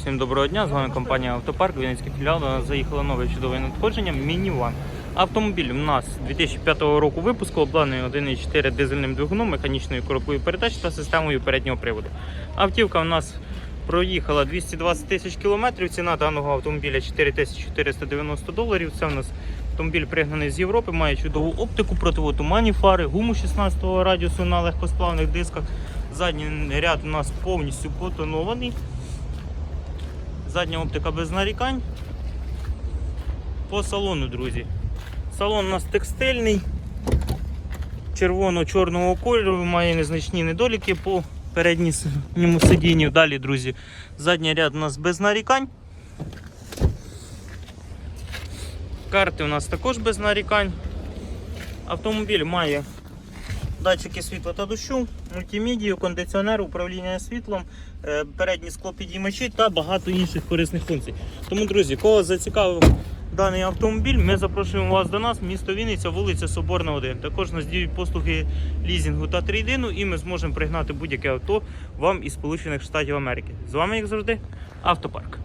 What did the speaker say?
Всім доброго дня, з вами компанія Автопарк, Вінницький філіал. До нас заїхало нове чудове надходження Мініван. Автомобіль у нас 2005 року випуску, обладнаний 1.4 дизельним двигуном, механічною коробкою передач та системою переднього приводу. Автівка у нас проїхала 220 тисяч кілометрів. Ціна даного автомобіля 4490 доларів. Це у нас автомобіль пригнаний з Європи, має чудову оптику, противотуманні фари, гуму 16 радіусу на легкосплавних дисках. Задній ряд у нас повністю потонований. Задня оптика без нарікань. По салону, друзі. Салон у нас текстильний, червоно-чорного кольору, має незначні недоліки по передньому сидінню. Далі, друзі, задній ряд у нас без нарікань. Карти у нас також без нарікань. Автомобіль має датчики світла та дощу, мультимедію, кондиціонер, управління світлом, е, передні склопідіймачі та багато інших корисних функцій. Тому, друзі, кого зацікавив даний автомобіль, ми запрошуємо вас до нас, місто Вінниця, вулиця Соборна 1. Також нас діють послуги лізінгу та трейдину, і ми зможемо пригнати будь-яке авто вам із Сполучених Штатів Америки. З вами, як завжди, автопарк.